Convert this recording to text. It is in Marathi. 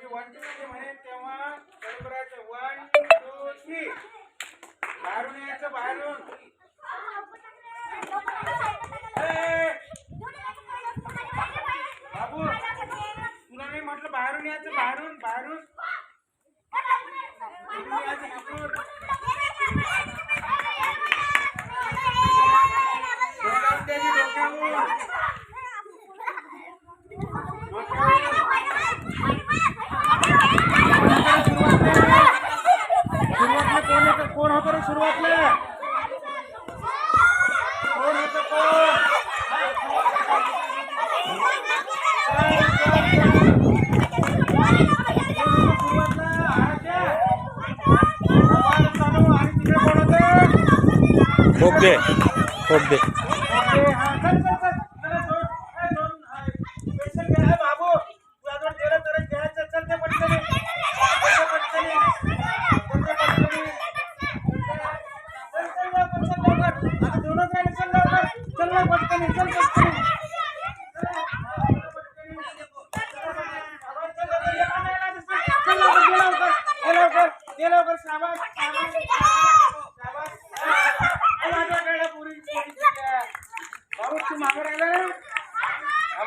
मी वन टू मध्ये म्हणेन तेव्हा करायचं वन टू थ्री बाहेरून यायचं बाहेरून. बाबू नाही म्हटलं बाहेरून यायचं बाहेरून बाहेरून. डोक्यावर करो शुरुआत कोण ओके ओके ठोक दे ठोक दे। पूरी बाबू तू मागे